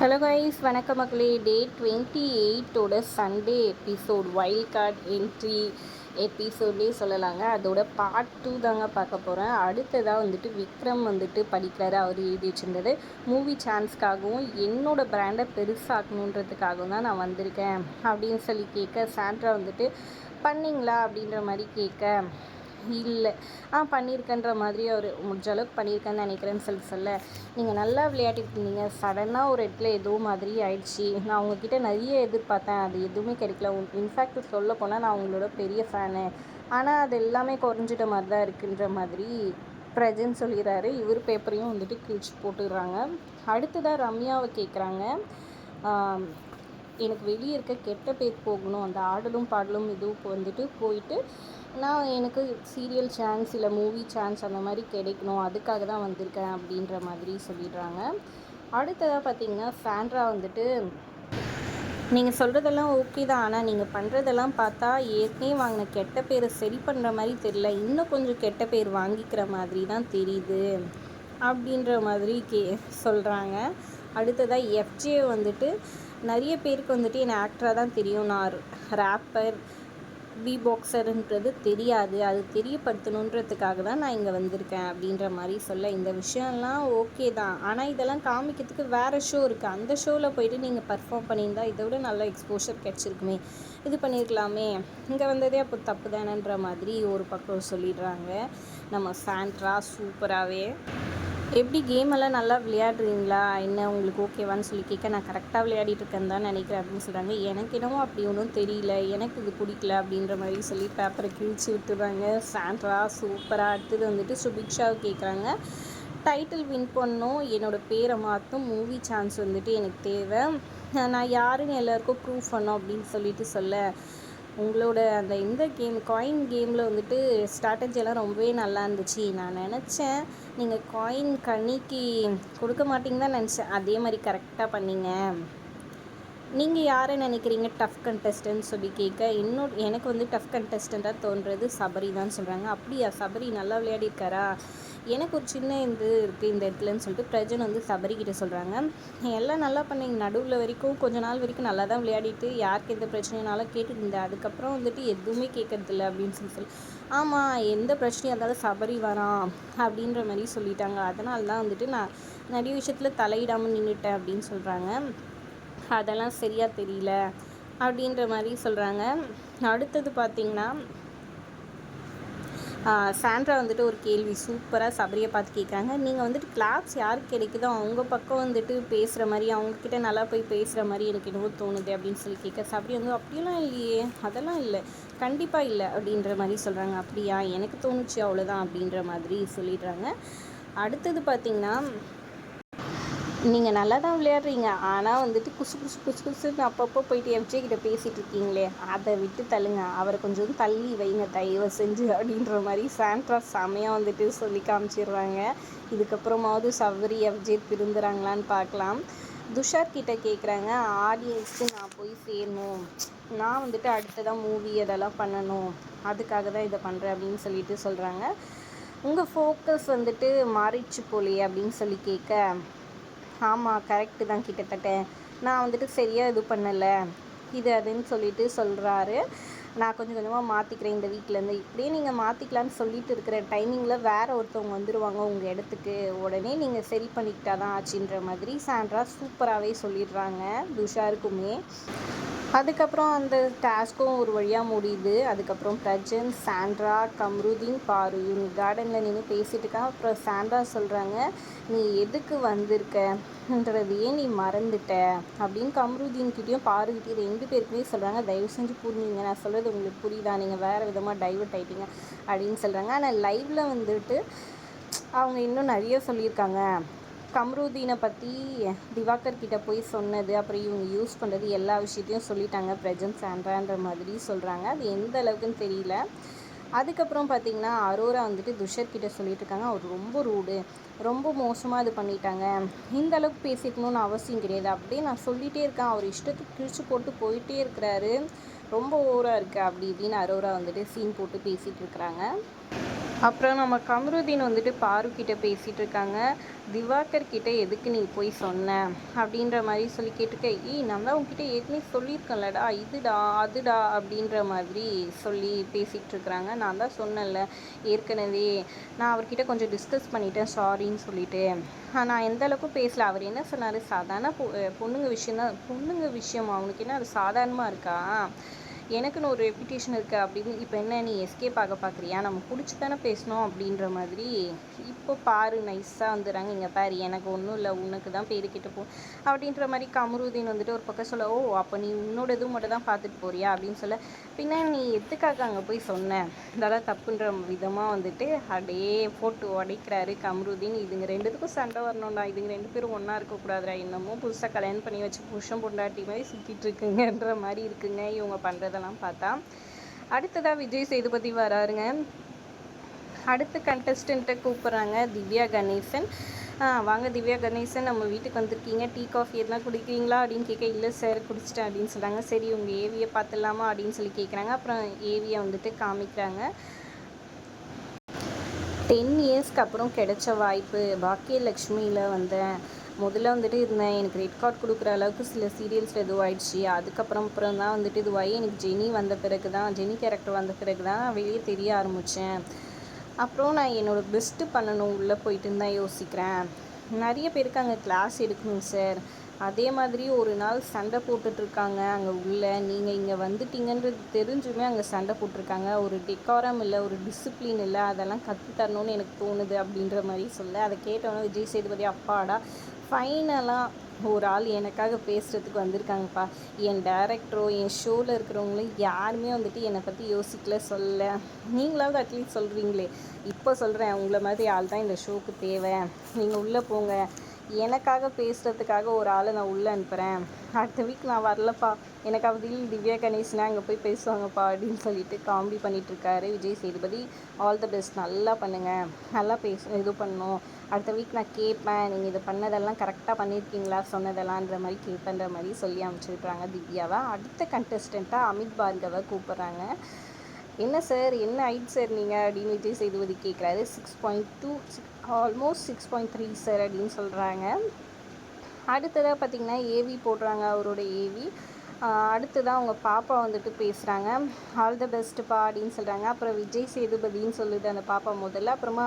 Hello guys வணக்க மக்களே. Day twenty எயிட்டோட Sunday episode wild card entry எபிசோட்லேயே சொல்லலாங்க. அதோட பார்ட் டூ தாங்க பார்க்க போகிறேன் அடுத்ததாக வந்துட்டு விக்ரம் வந்துட்டு படிக்கிறாரு. அவர் எழுதி வச்சிருந்தது. மூவி சான்ஸ்க்காகவும் என்னோட பிராண்டை பெருசாக்கணுன்றதுக்காகவும் தான் நான் வந்திருக்கேன். அப்படின்னு சொல்லி கேட்க சாண்ட்ரா வந்துட்டு பண்ணிங்களா? அப்படின்ற மாதிரி கேட்க இல்லை. ஆ பண்ணியிருக்கேன்ற மாதிரி அவர் முடிஞ்ச அளவுக்கு பண்ணியிருக்கேன்னு நினைக்கிறேன்னு சொல்லி சொல்ல நீங்கள் நல்லா விளையாடிட்டு இருந்தீங்க சடனாக ஒரு இடத்துல ஏதோ மாதிரி ஆயிடுச்சு. நான் உங்ககிட்ட நிறைய எதிர்பார்த்தேன். அது எதுவுமே கிடைக்கல. இன்ஃபேக்ட் சொல்ல போனால் நான் உங்களோட பெரிய ஃபேனு ஆனால் அது எல்லாமே குறைஞ்சிட்ட மாதிரி தான் இருக்குன்ற மாதிரி பிரஜன் சொல்லிடுறாரு இவர் பேப்பரையும் வந்துட்டு கிழிச்சு போட்டுடுறாங்க. அடுத்ததாக ரம்யாவை கேட்குறாங்க எனக்கு வெளியே இருக்க கெட்ட பேர் போகணும். அந்த ஆடலும் பாடலும் இதுவும் வந்துட்டு போயிட்டு நான் எனக்கு சீரியல் சான்ஸ் இல்லை மூவி சான்ஸ் அந்த மாதிரி கிடைக்கணும். அதுக்காக தான் வந்திருக்கேன் அப்படின்ற மாதிரி சொல்லிடுறாங்க. அடுத்ததாக பார்த்தீங்கன்னா சாண்ட்ரா வந்துட்டு நீங்கள் சொல்கிறதெல்லாம் ஓகே தான். ஆனால் நீங்கள் பண்ணுறதெல்லாம் பார்த்தா ஏற்கனவே வாங்கின கெட்ட பேரை சரி பண்ணுற மாதிரி தெரியல. இன்னும் கொஞ்சம் கெட்ட பேர் வாங்கிக்கிற மாதிரி தான் தெரியுது அப்படின்ற மாதிரி கே சொல்கிறாங்க அடுத்ததாக எஃப்ஜே வந்துட்டு நிறைய பேருக்கு வந்துட்டு என்னை ஆக்டராக தான் தெரியும். நான் ரேப்பர் பி பாக்ஸருன்றது தெரியாது. அது தெரியப்படுத்தணுன்றதுக்காக தான் நான் இங்கே வந்திருக்கேன் அப்படின்ற மாதிரி சொல்ல இந்த விஷயம்லாம் ஓகே தான். ஆனால் இதெல்லாம் காமிக்கிறதுக்கு வேறு ஷோ இருக்குது அந்த ஷோவில் போயிட்டு நீங்கள் பர்ஃபார்ம் பண்ணியிருந்தா இதை விட நல்ல எக்ஸ்போஷர் கிடச்சிருக்குமே. இது பண்ணியிருக்கலாமே. இங்கே வந்ததே அப்போ தப்பு தானேன்ற மாதிரி ஒரு பக்கம் சொல்லிடுறாங்க. நம்ம சாண்ட்ரா சூப்பராகவே எப்படி கேம் எல்லாம் நல்லா விளையாடுறீங்களா? என்ன உங்களுக்கு ஓகேவான்னு சொல்லி கேட்க நான் கரெக்டாக விளையாடிட்டு இருக்கேன்னு தான் நினைக்கிறேன் அப்படின்னு சொல்கிறாங்க எனக்கு என்னமோ அப்படி ஒன்றும் தெரியல. எனக்கு இது பிடிக்கல அப்படின்ற மாதிரி சொல்லி பேப்பரை கிழிச்சு விட்டுறாங்க. சாண்ட்ரா சூப்பராக அடுத்தது வந்துட்டு சுபிக்ஷாவை கேட்குறாங்க டைட்டில் வின் பண்ணும் என்னோடய பேரை மாற்றும் மூவி சான்ஸ் வந்துட்டு எனக்கு தேவை. நான் யாருன்னு எல்லாருக்கும் ப்ரூவ் பண்ணோம் அப்படின்னு சொல்லிட்டு சொல்ல. உங்களோட அந்த இந்த கேம் காயின் கேமில் வந்துட்டு ஸ்ட்ராட்டஜியெல்லாம் ரொம்பவே நல்லா இருந்துச்சு. நான் நினச்சேன் நீங்கள் காயின் கண்ணிக்கு கொடுக்க மாட்டிங்க தான் நினச்சேன். அதே மாதிரி கரெக்டாக பண்ணிங்க. நீங்கள் யாரை நினைக்கிறீங்க? டஃப் கண்டஸ்டன்ட் சொல்லி கேட்க இன்னும் எனக்கு வந்து டஃப் கண்டஸ்டண்ட்டாக தோன்றது. சபரி தான் சொல்கிறாங்க அப்படியா? சபரி நல்லா விளையாடிருக்காரா? எனக்கு ஒரு சின்ன இது இருக்குது இந்த இடத்துலன்னு சொல்லிட்டு பிரஜன் வந்து சபரிக்கிட்ட சொல்கிறாங்க எல்லாம் நல்லா பண்ணீங்க நடுவில் வரைக்கும் கொஞ்ச நாள் வரைக்கும் நல்லா தான் விளையாடிட்டு யாருக்கு எந்த பிரச்சனைனாலும் கேட்டுட்டு இருந்தேன் அதுக்கப்புறம் வந்துட்டு எதுவுமே கேட்கறதில்ல அப்படின்னு சொல்லி சொல்லி. ஆமாம் எந்த பிரச்சனையாக இருந்தாலும் சபரி வரான் அப்படின்ற மாதிரி சொல்லிட்டாங்க. அதனால தான் வந்துட்டு நான் நிறைய விஷயத்தில் தலையிடாமல் நின்றுட்டேன் அப்படின்னு சொல்கிறாங்க அதெல்லாம் சரியாக தெரியல அப்படின்ற மாதிரி சொல்கிறாங்க அடுத்தது பார்த்திங்கன்னா சாண்ட்ரா வந்துட்டு ஒரு கேள்வி சூப்பராக சபரியை பார்த்து கேட்குறாங்க நீங்கள் வந்துட்டு கிளாப்ஸ் யாருக்கு கிடைக்குதோ அவங்க பக்கம் வந்துட்டு பேசுகிற மாதிரி அவங்கக்கிட்ட நல்லா போய் பேசுகிற மாதிரி எனக்கு என்னவோ தோணுது அப்படின்னு சொல்லி கேட்க சபரி வந்து அப்படியெல்லாம் இல்லையே அதெல்லாம் இல்லை கண்டிப்பாக இல்லை அப்படின்ற மாதிரி சொல்கிறாங்க அப்படியா எனக்கு தோணுச்சு அவ்வளோதான் அப்படின்ற மாதிரி சொல்லிடுறாங்க. அடுத்தது பார்த்திங்கன்னா நீங்கள் நல்லா தான் விளையாடுறீங்க. ஆனால் வந்துட்டு குசு குசு குசு குசுன்னு அப்பப்போ போயிட்டு எஃப்ஜே கிட்ட பேசிகிட்டு இருக்கீங்களே அதை விட்டு தள்ளுங்க. அவரை கொஞ்சம் தள்ளி வைங்க தயவு செஞ்சு அப்படின்ற மாதிரி சாண்ட்ரா செமையாக வந்துட்டு சொல்லி காமிச்சிடுறாங்க. இதுக்கப்புறமாவது சவரி எஃப்ஜே திருந்துறாங்களான்னு பார்க்கலாம். துஷார் கிட்ட கேட்குறாங்க ஆடியன்ஸ்க்கு நான் போய் சேரணும். நான் வந்துட்டு அடுத்ததாக மூவி அதெல்லாம் பண்ணணும். அதுக்காக தான் இதை பண்ணுறேன் அப்படின்னு சொல்லிட்டு சொல்கிறாங்க உங்கள் ஃபோக்கஸ் வந்துட்டு மாறிடுச்சு போலையே அப்படின்னு சொல்லி கேட்க ஆமாம் கரெக்டு தான் கிட்டத்தட்ட. நான் வந்துட்டு சரியாக இது பண்ணலை. இது அதுன்னு சொல்லிட்டு சொல்கிறாரு நான் கொஞ்சம் கொஞ்சமாக மாற்றிக்கிறேன் இந்த வீட்டிலேருந்து இப்படியே நீங்கள் மாற்றிக்கலான்னு சொல்லிட்டு இருக்கிற டைமிங்கில் வேறு ஒருத்தவங்க வந்துடுவாங்க உங்கள் இடத்துக்கு. உடனே நீங்கள் சரி பண்ணிக்கிட்டா தான் ஆச்சுன்ற மாதிரி சாண்ட்ரா சூப்பராகவே சொல்லிடுறாங்க துஷாருக்குமே. அதுக்கப்புறம் அந்த டாஸ்க்கும் ஒரு வழியாக முடியுது. அதுக்கப்புறம் பிரஜன் சாண்ட்ரா கம்ருதீன் பாரு இவங்க கார்டனில் நின்று பேசிகிட்டு இருக்காங்க. அப்புறம் சாண்ட்ரா சொல்கிறாங்க நீ எதுக்கு வந்திருக்கன்றதையே நீ மறந்துட்ட? அப்படின்னு கம்ருதீன்கிட்டையும் பாருக்கிட்டையும் ரெண்டு பேருக்குமே சொல்கிறாங்க தயவு செஞ்சு புரிஞ்சுங்க. நான் சொல்கிறது உங்களுக்கு புரியுதா? நீங்கள் வேறு விதமாக டைவர்ட் ஆகிட்டீங்க அப்படின்னு சொல்கிறாங்க ஆனால் லைவில் வந்துட்டு அவங்க இன்னும் நிறைய சொல்லியிருக்காங்க. கம்ருதீனை பற்றி திவாகர் கிட்ட போய் சொன்னது அப்புறம் இவங்க யூஸ் பண்ணுறது எல்லா விஷயத்தையும் சொல்லிட்டாங்க. ப்ரெசன்ட் சாண்ட்ரான்ற மாதிரி சொல்கிறாங்க அது எந்த அளவுக்குன்னு தெரியல. அதுக்கப்புறம் பார்த்திங்கன்னா அரோரா வந்துட்டு துஷர் கிட்ட சொல்லிட்டு இருக்காங்க அவர் ரொம்ப ரூடு ரொம்ப மோசமாக இது பண்ணிட்டாங்க. இந்த அளவுக்கு பேசிக்கணும்னு அவசியம் கிடையாது. அப்படியே நான் சொல்லிகிட்டே இருக்கேன். அவர் இஷ்டத்துக்கு கிழிச்சு போட்டு போயிட்டே இருக்கிறாரு. ரொம்ப ஓவராக இருக்குது அப்படி இப்படின்னு அரோரா வந்துட்டு சீன் போட்டு பேசிகிட்டு இருக்கிறாங்க. அப்புறம் நம்ம கமருதீன் வந்துட்டு பாரு கிட்ட பேசிகிட்டு இருக்காங்க. திவாகர் கிட்ட எதுக்கு நீ போய் சொன்ன? அப்படின்ற மாதிரி சொல்லி கேட்டுக்க ஏய் நான் தான் உங்ககிட்ட ஏற்கனவே சொல்லியிருக்கேன்லடா இதுடா அதுடா அப்படின்ற மாதிரி சொல்லி பேசிகிட்டு இருக்கிறாங்க. நான் தான் சொன்னேன்ல ஏற்கனவே நான் அவர்கிட்ட கொஞ்சம் டிஸ்கஸ் பண்ணிட்டேன் சாரின்னு சொல்லிட்டு. நான் எந்த அளவுக்கு பேசல. அவர் என்ன சொன்னார்? சாதாரண பொண்ணுங்க விஷயம் தான் பொண்ணுங்க விஷயம். அவனுக்கு என்ன அது சாதாரணமாக இருக்கா? எனக்குன்னு ஒரு ரெப்யூட்டேஷன் இருக்குது அப்படின்னு இப்போ என்ன நீ எஸ்கேப் ஆக பார்க்குறியா நம்ம பிடிச்சி தானே பேசணும் அப்படின்ற மாதிரி இப்போ பாரு நைஸாக வந்துடுறாங்க இங்கே பாரு எனக்கு ஒன்றும் இல்லை உனக்கு தான் பேருக்கிட்ட போ அப்படின்ற மாதிரி கமருதீன் வந்துட்டு ஒரு பக்கம் சொல்ல ஓ அப்போ நீ உன்னோட இது மட்டும் தான் பார்த்துட்டு போறியா? அப்படின்னு சொல்ல பின்ன நீ எதுக்காக அங்கே போய் சொன்ன? இதெல்லாம் தப்புன்ற விதமாக வந்துட்டு அப்படியே போட்டு உடைக்கிறாரு கமருதீன். இதுங்க ரெண்டுத்துக்கும் சண்டை வரணும்டா. இதுங்க ரெண்டு பேரும் ஒன்றா இருக்கக்கூடாதுடா. என்னமோ புதுசாக கல்யாணம் பண்ணி வச்சு புருஷன் பொண்டாட்டி மாதிரி சுற்றிட்டு இருக்குங்கன்ற மாதிரி இருக்குங்க இவங்க பண்ணுறத அதெல்லாம் பார்த்தா. அடுத்ததாக விஜய் சேதுபதி வராருங்க. அடுத்த கண்டஸ்டண்ட்டை கூப்பிட்றாங்க திவ்யா கணேசன். வாங்க திவ்யா கணேசன் நம்ம வீட்டுக்கு வந்திருக்கீங்க. டீ காஃபி எதுனா குடிக்கிறீங்களா அப்படின்னு கேட்க இல்லை சார் குடிச்சிட்டேன் அப்படின்னு சொல்கிறாங்க சரி உங்கள் ஏவியை பார்த்துடலாமா அப்படின்னு சொல்லி கேட்குறாங்க அப்புறம் ஏவியை வந்துட்டு காமிக்கிறாங்க. டென் இயர்ஸ்க்கு அப்புறம் கிடைச்ச வாய்ப்பு. பாக்கியலக்ஷ்மியில் வந்தேன் முதல்ல வந்துட்டு இருந்தேன் எனக்கு ரெட் கார்டு கொடுக்குற அளவுக்கு சில சீரியல்ஸில் இதுவாகிடுச்சு அதுக்கப்புறம் அப்புறம் தான் வந்துட்டு இதுவாகி எனக்கு ஜெனி வந்த பிறகு தான் ஜெனி கேரக்டர் வந்த பிறகு தான் வெளியே தெரிய ஆரம்பித்தேன் அப்புறம் நான் என்னோடய பெஸ்ட்டு பண்ணணும் உள்ளே போயிட்டு தான் யோசிக்கிறேன். நிறைய பேருக்கு அங்கே கிளாஸ் எடுக்கணும் சார் அதே மாதிரி ஒரு நாள் சண்டை போட்டுட்ருக்காங்க. அங்கே உள்ள நீங்கள் இங்கே வந்துட்டீங்கன்றது தெரிஞ்சுமே அங்கே சண்டை போட்டிருக்காங்க. ஒரு டெக்காரம் இல்லை ஒரு டிசிப்ளின் இல்லை அதெல்லாம் கற்றுத்தரணும்னு எனக்கு தோணுது அப்படின்ற மாதிரி சொல்ல. அதை கேட்டவொன்னே விஜய் சேதுபதி அப்பாடா ஃபைனலாக ஒரு ஆள் எனக்காக பேசுகிறதுக்கு வந்திருக்காங்கப்பா. என் டேரக்டரோ என் ஷோவில் இருக்கிறவங்களும் யாருமே வந்துட்டு என்னை பற்றி யோசிக்கல சொல்ல நீங்களாவது அட்லீஸ்ட் சொல்கிறீங்களே இப்போ சொல்கிறேன் உங்களை மாதிரி ஆள் தான் இந்த ஷோவுக்கு தேவை. நீங்கள் உள்ளே போங்க. எனக்காக பேசுகிறதுக்காக ஒரு ஆளை நான் உள்ளே அனுப்புகிறேன் அடுத்த வீக் நான் வரலப்பா. எனக்கு அவதில் திவ்யா கணேஷ்னா அங்கே போய் பேசுவாங்கப்பா அப்படின்னு சொல்லிட்டு comedy பண்ணிகிட்ருக்காரு Vijay Sethupathi. All the best நல்லா பண்ணுங்கள் நல்லா பேச இது பண்ணும். அடுத்த வீக் நான் கேட்பேன் நீங்கள் இது பண்ணதெல்லாம் கரெக்டாக பண்ணியிருக்கீங்களா சொன்னதெல்லாம்ன்ற மாதிரி கேட்பேன்ற மாதிரி சொல்லி அனுப்பிச்சுட்றாங்க திவ்யாவை. அடுத்த கண்டஸ்டண்ட்டாக அமித் பார்கவை கூப்பிட்றாங்க. என்ன சார் என்ன ஹைட் சார் நீங்கள் அப்படின்னு விஜய் சேதுபதி கேட்குறாரு six point two almost six point three sir அப்படின்னு சொல்கிறாங்க அடுத்ததாக பார்த்திங்கன்னா ஏவி போடுறாங்க அவரோட ஏவி அடுத்ததாக அவங்க பாப்பா வந்துட்டு பேசுகிறாங்க ஆல் த பெஸ்ட்டுப்பா அப்படின்னு சொல்கிறாங்க அப்புறம் விஜய் சேதுபதின்னு சொல்லுது அந்த பாப்பா முதல்ல. அப்புறமா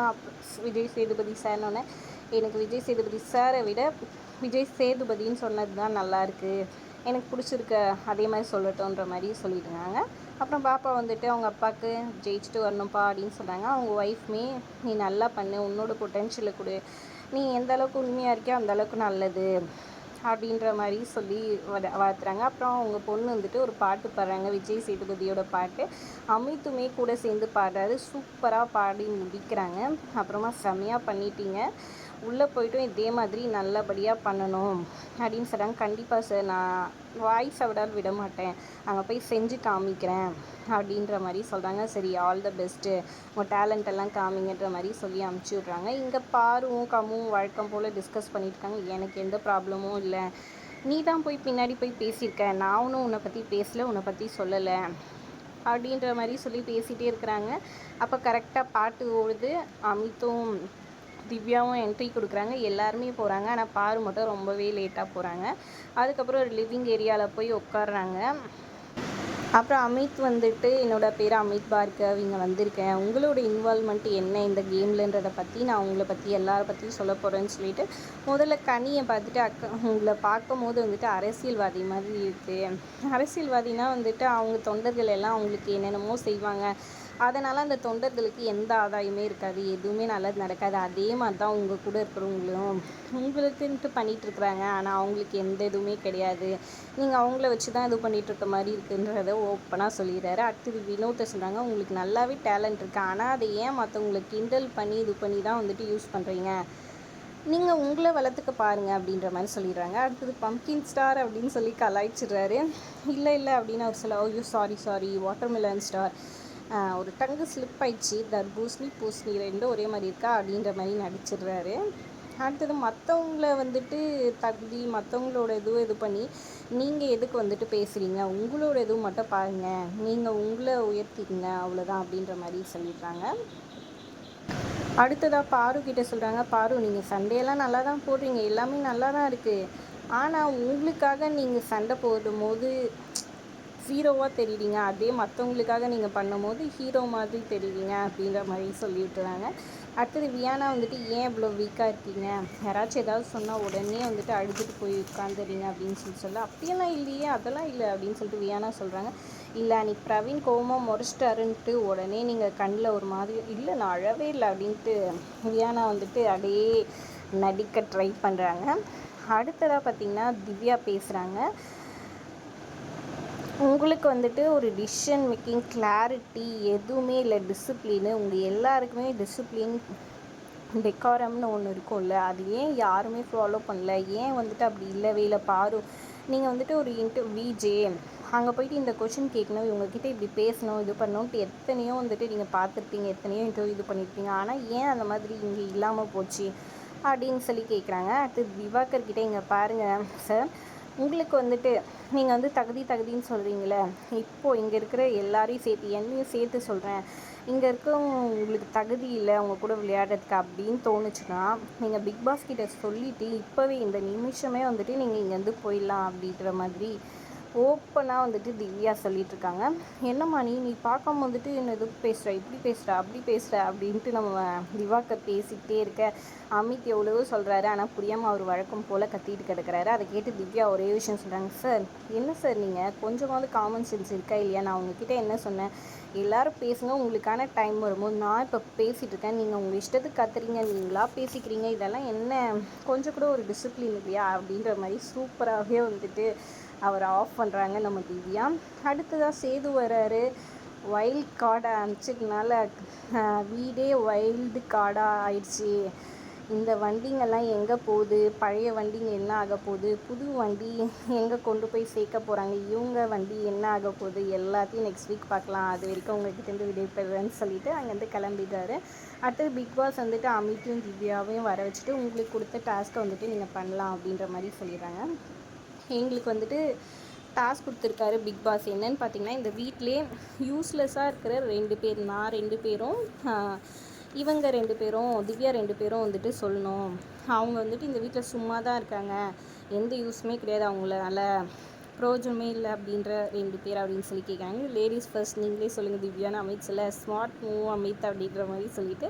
விஜய் சேதுபதி சார்னோடனே எனக்கு விஜய் சேதுபதி சாரை விட விஜய் சேதுபதின்னு சொன்னது தான் நல்லாயிருக்கு எனக்கு பிடிச்சிருக்க அதே மாதிரி சொல்லட்டோன்ற மாதிரி சொல்லியிருந்தாங்க அப்புறம் பாப்பா வந்துட்டு அவங்க அப்பாவுக்கு ஜெயிச்சுட்டு வரணும்ப்பா அப்படின்னு சொன்னாங்க. அவங்க ஒய்ஃப்மே நீ நல்லா பண்ணு உன்னோட பொட்டென்ஷியலை கொடு. நீ எந்த அளவுக்கு உண்மையாக இருக்கியோ அந்த அளவுக்கு நல்லது அப்படின்ற மாதிரி சொல்லி வளர்த்துறாங்க அப்புறம் அவங்க பொண்ணு வந்துட்டு ஒரு பாட்டு பாடுறாங்க விஜய் சேதுபதியோட பாட்டு. அமித்துமே கூட சேர்ந்து பாடுறாரு. சூப்பராக பாடி முடிக்கிறாங்க. அப்புறமா செம்மையாக பண்ணிட்டீங்க. உள்ளே போய்ட்டும் இதே மாதிரி நல்லபடியாக பண்ணணும் அப்படின்னு சொல்கிறாங்க கண்டிப்பாக சார் நான் வாய்ஸ் விட விட மாட்டேன். அங்கே போய் செஞ்சு காமிக்கிறேன் அப்படின்ற மாதிரி சொல்கிறாங்க சரி ஆல் த பெஸ்ட்டு உங்கள் டேலண்ட் எல்லாம் காமிங்கன்ற மாதிரி சொல்லி அமுச்சு விட்றாங்க. இங்கே பாருவும் கம்மும் வழக்கம் போல் டிஸ்கஸ் பண்ணியிருக்காங்க எனக்கு எந்த ப்ராப்ளமும் இல்லை. நீ தான் போய் பின்னாடி போய் பேசியிருக்க. நானும் உன்னை பற்றி பேசலை உன்னை பற்றி சொல்லலை அப்படின்ற மாதிரி சொல்லி பேசிகிட்டே இருக்கிறாங்க. அப்போ கரெக்டாக பாட்டு ஓடுது. அமித்தும் திவ்யாவும் என்ட்ரி கொடுக்குறாங்க. எல்லாருமே போகிறாங்க ஆனால் பாரு மட்டும் ரொம்பவே லேட்டாக போகிறாங்க அதுக்கப்புறம் ஒரு லிவிங் ஏரியாவில் போய் உட்காடுறாங்க அப்புறம் அமித் வந்துட்டு என்னோடய பேர் அமித் பார்கவ் இங்கே வந்திருக்கேன். உங்களோட இன்வால்மெண்ட் என்ன இந்த கேம்லன்றதை பற்றி நான் உங்களை பற்றி எல்லாரை பற்றியும் சொல்ல போகிறேன்னு சொல்லிட்டு முதல்ல கனியை பார்த்துட்டு அக்கா உங்களை பார்க்கும் போது வந்துட்டு அரசியல்வாதி மாதிரி இருக்குது அரசியல்வாதினா வந்துட்டு அவங்க தொண்டர்கள் எல்லாம் அவங்களுக்கு என்னென்னமோ செய்வாங்க. அதனால் அந்த தொண்டர்களுக்கு எந்த ஆதாயமே இருக்காது எதுவுமே நல்லது நடக்காது. அதே மாதிரி தான் உங்கள் கூட இருக்கிறவங்களும் உங்களுக்குன்ட்டு பண்ணிகிட்ருக்குறாங்க ஆனால் அவங்களுக்கு எந்த இதுவுமே கிடையாது. நீங்கள் அவங்கள வச்சு தான் இது பண்ணிகிட்ருக்க மாதிரி இருக்குன்றத ஓப்பனாக சொல்லிடுறாரு. அடுத்தது வினோத்தை சொல்கிறாங்க உங்களுக்கு நல்லாவே டேலண்ட் இருக்குது ஆனால் அதை ஏன் மற்றவங்களை கிண்டல் பண்ணி இது பண்ணி தான் வந்துட்டு யூஸ் பண்ணுறீங்க நீங்கள் உங்களை வளர்த்துக்க பாருங்கள் அப்படின்ற மாதிரி சொல்லிடுறாங்க. அடுத்தது பம்கின் ஸ்டார் அப்படின்னு சொல்லி கலாய்ச்சிடுறாரு. இல்லை இல்லை அப்படின்னு அவர் சொல்ல ஐயோ சாரி சாரி வாட்டர்மெலன் ஸ்டார் ஒரு டங்கு ஸ்லிப் ஆயிடுச்சு. தர்பூசணி பூசணி ரெண்டும் ஒரே மாதிரி இருக்கா? அப்படின்ற மாதிரி நடிச்சிடுறாரு. அடுத்தது மற்றவங்கள வந்துட்டு தகுதி மற்றவங்களோட இதுவும் இது பண்ணி நீங்கள் எதுக்கு வந்துட்டு பேசுகிறீங்க உங்களோட இதுவும் மட்டும் பாருங்கள் நீங்கள் உங்களை உயர்த்திக்கங்க அவ்வளோதான் அப்படின்ற மாதிரி சொல்லிடுறாங்க. அடுத்ததாக பாரு கிட்ட சொல்கிறாங்க பாரு நீங்கள் சண்டையெல்லாம் நல்லா தான் போடுறீங்க. எல்லாமே நல்லா தான் இருக்குது ஆனால் உங்களுக்காக நீங்கள் சண்டை போடும்போது ஜீரோவாக தெரியுறீங்க அதே மற்றவங்களுக்காக நீங்கள் பண்ணும்போது ஹீரோ மாதிரி தெரியுறீங்க அப்படின்ற மாதிரி சொல்லிவிட்டுறாங்க. அடுத்தது வியானா வந்துட்டு ஏன் இவ்வளோ வீக்காக இருக்கீங்க? யாராச்சும் ஏதாவது சொன்னால் உடனே வந்துட்டு அழுதுட்டு போய் உட்காந்துறீங்க அப்படின்னு சொல்லி சொல்ல. அப்படியெல்லாம் இல்லையே அதெல்லாம் இல்லை அப்படின்னு சொல்லிட்டு வியானா சொல்கிறாங்க இல்லை அன்றைக்கி பிரவீன் கோபமாக முறைச்சிட்டாருன்ட்டு உடனே நீங்கள் கண்ணில் ஒரு மாதிரி இல்லை நான் அழவே இல்லை அப்படின்ட்டு வியானா வந்துட்டு அப்படியே நடிக்க ட்ரை பண்ணுறாங்க அடுத்ததாக பார்த்திங்கன்னா திவ்யா பேசுகிறாங்க உங்களுக்கு வந்துட்டு ஒரு டிசிஷன் மேக்கிங் கிளாரிட்டி எதுவுமே இல்லை டிசிப்ளினு உங்கள் எல்லாருக்குமே டிசிப்ளின் டெக்காரம்னு ஒன்று இருக்கும்ல. அது ஏன் யாருமே ஃபாலோ பண்ணல? ஏன் வந்துட்டு அப்படி இல்லவே இல்லை? பாரு நீங்கள் வந்துட்டு ஒரு இன்ட்டு விஜே அங்கே போயிட்டு இந்த கொஷின் கேட்கணும் இவங்கக்கிட்ட இப்படி பேசணும் இது பண்ணணுன்ட்டு எத்தனையோ வந்துட்டு நீங்கள் பார்த்துருப்பீங்க எத்தனையோ இன்டர்வியூ இது பண்ணியிருப்பீங்க ஆனால் ஏன் அந்த மாதிரி இங்கே இல்லாமல் போச்சு? அப்படின்னு சொல்லி கேட்குறாங்க அடுத்து திவாகர் கிட்டே இங்கே பாருங்கள் சார் உங்களுக்கு வந்துட்டு நீங்கள் வந்து தகுதி தகுதின்னு சொல்கிறீங்களே இப்போது இங்கே இருக்கிற எல்லாரையும் சேர்த்து என்னையும் சேர்த்து சொல்கிறேன் இங்கே இருக்கவங்க உங்களுக்கு தகுதி இல்லை அவங்க கூட விளையாடுறதுக்கு அப்படின்னு தோணுச்சுன்னா நீங்கள் பிக் பாஸ் கிட்ட சொல்லிவிட்டு இப்போவே இந்த நிமிஷமே வந்துட்டு நீங்கள் இங்கேருந்து போயிடலாம் அப்படின்ற மாதிரி ஓப்பனாக வந்துட்டு திவ்யா சொல்லிகிட்ருக்காங்க என்னம்மா நீ நீ பார்க்காம வந்துட்டு என்ன எதுக்கு பேசுகிற இப்படி பேசுகிற அப்படி பேசுகிற அப்படின்ட்டு நம்ம திவாக்கர் பேசிக்கிட்டே இருக்க அமித் எவ்வளவோ சொல்கிறாரு ஆனால் புரியாமல் அவர் வழக்கம் போல் கத்திட்டு கிடக்கிறாரு. அதை கேட்டு திவ்யா ஒரே விஷயம் சொல்கிறாங்க சார் என்ன சார் நீங்கள் கொஞ்சமாவது காமன் சென்ஸ் இருக்கா இல்லையா? நான் உங்ககிட்ட என்ன சொன்னேன்? எல்லோரும் பேசுங்க. உங்களுக்கான டைம் வரும்போது நான் இப்போ பேசிகிட்டு இருக்கேன் நீங்கள் உங்கள் இஷ்டத்துக்கு கத்துறீங்க. நீங்களா பேசிக்கிறீங்க. இதெல்லாம் என்ன? கொஞ்சம் கூட ஒரு டிசிப்ளின் இல்லையா? அப்படின்ற மாதிரி சூப்பராகவே வந்துட்டு அவரை ஆஃப் பண்ணுறாங்க நம்ம திவ்யா. அடுத்ததாக சேது வர்றாரு வைல்ட் கார்டை அனுப்பிச்சதுனால வீடே வைல்டு கார்டாக ஆயிடுச்சு. இந்த வண்டிங்கெல்லாம் எங்கே போகுது? பழைய வண்டிங்க என்ன ஆக போகுது? புது வண்டி எங்கே கொண்டு போய் சேர்க்க போகிறாங்க இவங்க வண்டி என்ன ஆக போகுது? எல்லாத்தையும் நெக்ஸ்ட் வீக் பார்க்கலாம். அது வரைக்கும் உங்கள்கிட்ட விடைபெறுறேன்னு சொல்லிட்டு அங்கேருந்து கிளம்பிட்டாரு அடுத்தது பிக் பாஸ் வந்துட்டு அமித்தையும் திவ்யாவையும் வர வச்சுட்டு உங்களுக்கு கொடுத்த டாஸ்க்கை வந்துட்டு நீங்கள் பண்ணலாம் அப்படின்ற மாதிரி சொல்லிடுறாங்க. எங்களுக்கு வந்துட்டு டாஸ்க் கொடுத்துருக்காரு பிக் பாஸ் என்னன்னு பார்த்தீங்கன்னா இந்த வீட்டிலே யூஸ்லெஸ்ஸாக இருக்கிற ரெண்டு பேர் நான் ரெண்டு பேரும் இவங்க ரெண்டு பேரும் திவ்யா ரெண்டு பேரும் வந்துட்டு சொல்லணும். அவங்க வந்துட்டு இந்த வீட்டில் சும்மா தான் இருக்காங்க. எந்த யூஸுமே கிடையாது. அவங்களால ப்ரோஜனமே இல்லை அப்படின்ற ரெண்டு பேர் அப்படின்னு சொல்லி கேட்குறாங்க. லேடிஸ் ஃபர்ஸ்ட் நீங்களே சொல்லுங்கள் திவ்யான்னு அமித் சில ஸ்மார்ட் மூவ் அமித் அப்படின்ற மாதிரி சொல்லிவிட்டு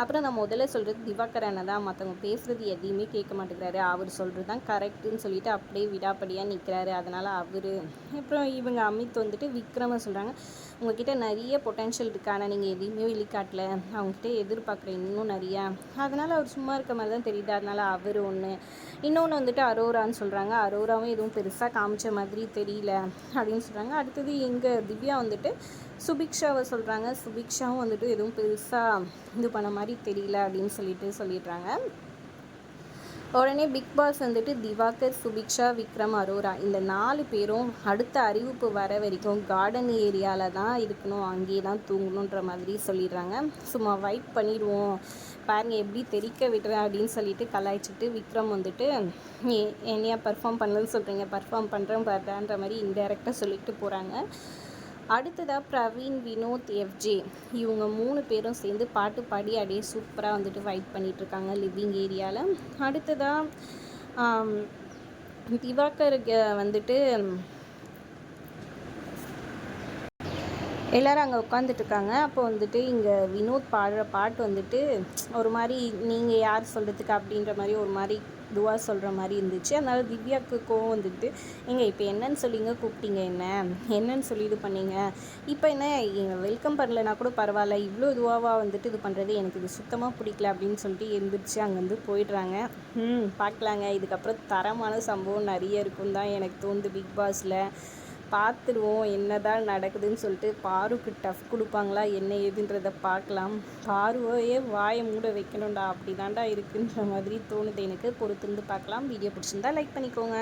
அப்புறம் நான் முதல்ல சொல்கிறது திவாகரனை அண்ணன் தான். மற்றவங்க பேசுகிறது எதையுமே கேட்க மாட்டேங்கிறாரு. அவர் சொல்கிறது தான் கரெக்டுன்னு சொல்லிட்டு அப்படியே விடாப்படியாக நிற்கிறாரு அதனால் அவர் அப்புறம் இவங்க அமித் வந்துட்டு விக்ரம சொல்கிறாங்க உங்ககிட்ட நிறைய பொட்டென்ஷியல் இருக்குது ஆனால் நீங்கள் எதையுமே வெளிக்காட்டல. அவங்ககிட்ட எதிர்பார்க்குற இன்னும் நிறையா. அதனால் அவர் சும்மா இருக்க மாதிரி தான் தெரியுது. அதனால் அவர் ஒன்று இன்னொன்று வந்துட்டு அரோரான்னு சொல்கிறாங்க அரோராவும் எதுவும் பெருசாக காமிச்ச மாதிரி தெரியல அப்படின்னு சொல்கிறாங்க அடுத்தது எங்கள் திவ்யா வந்துட்டு சுபிக்ஷாவை சொல்கிறாங்க சுபிக்ஷாவும் வந்துட்டு எதுவும் பெருசாக இது பண்ண மாதிரி தெரியல அப்படின்னு சொல்லிட்டு சொல்லிடுறாங்க. உடனே பிக் பாஸ் வந்துட்டு திவாகர் சுபிக்ஷா விக்ரம் அரோரா இந்த நாலு பேரும் அடுத்த அறிவிப்பு வர வரைக்கும் கார்டன் ஏரியாவில் தான் இருக்கணும் அங்கேயே தான் தூங்கணுன்ற மாதிரி சொல்லிடுறாங்க. சும்மா வைப் பண்ணிடுவோம். பாருங்க எப்படி தெரிக்க விடுறேன் அப்படின்னு சொல்லிட்டு கலாய்ச்சிட்டு விக்ரம் வந்துட்டு என்னையா பர்ஃபார்ம் பண்ணலன்னு சொல்கிறீங்க பர்ஃபார்ம் பண்ணுறேன் பாருன்ற மாதிரி இன்டெரக்டாக சொல்லிட்டு போகிறாங்க அடுத்ததாக பிரவீன் வினோத் எஃப்ஜே இவங்க மூணு பேரும் சேர்ந்து பாட்டு பாடி அப்படியே சூப்பராக வந்துட்டு வைப் பண்ணிகிட்ருக்காங்க லிவிங் ஏரியாவில் அடுத்ததாக திவாகர் வந்துட்டு எல்லோரும் அங்கே உட்காந்துட்ருக்காங்க அப்போ வந்துட்டு இங்கே வினோத் பாடுற பாட்டு வந்துட்டு ஒரு மாதிரி நீங்கள் யார் சொல்கிறதுக்கு அப்படின்ற மாதிரி ஒரு மாதிரி துவா சொல்கிற மாதிரி இருந்துச்சு. அதனால் திவ்யாவுக்கு கோவம் வந்துட்டு எங்க இப்போ என்னன்னு சொல்லிங்க கூப்பிட்டீங்க என்ன? என்னன்னு சொல்லி இது பண்ணீங்க? இப்போ என்ன வெல்கம் பண்ணலனா கூட பரவாயில்ல. இவ்வளோ இதுவாக வந்துட்டு இது பண்ணுறது எனக்கு இது சுத்தமாக பிடிக்கல அப்படின்னு சொல்லிட்டு எழுந்திரிச்சு அங்கேருந்து போயிடுறாங்க. ம் பார்க்கலாங்க இதுக்கப்புறம் தரமான சம்பவம் நிறைய இருக்கும் தான் எனக்கு தோணுது பிக் பாஸில். பார்த்துடுவோம் என்ன தான் நடக்குதுன்னு சொல்லிட்டு பாருக்கு டஃப் கொடுப்பாங்களா என்ன ஏதுன்றதை பார்க்கலாம். பாருவையே வாயை மூட வைக்கணும்டா அப்படி தாண்டா இருக்குன்ற மாதிரி தோணுது எனக்கு. பொறுத்திருந்து பார்க்கலாம். வீடியோ பிடிச்சிருந்தா லைக் பண்ணிக்கோங்க.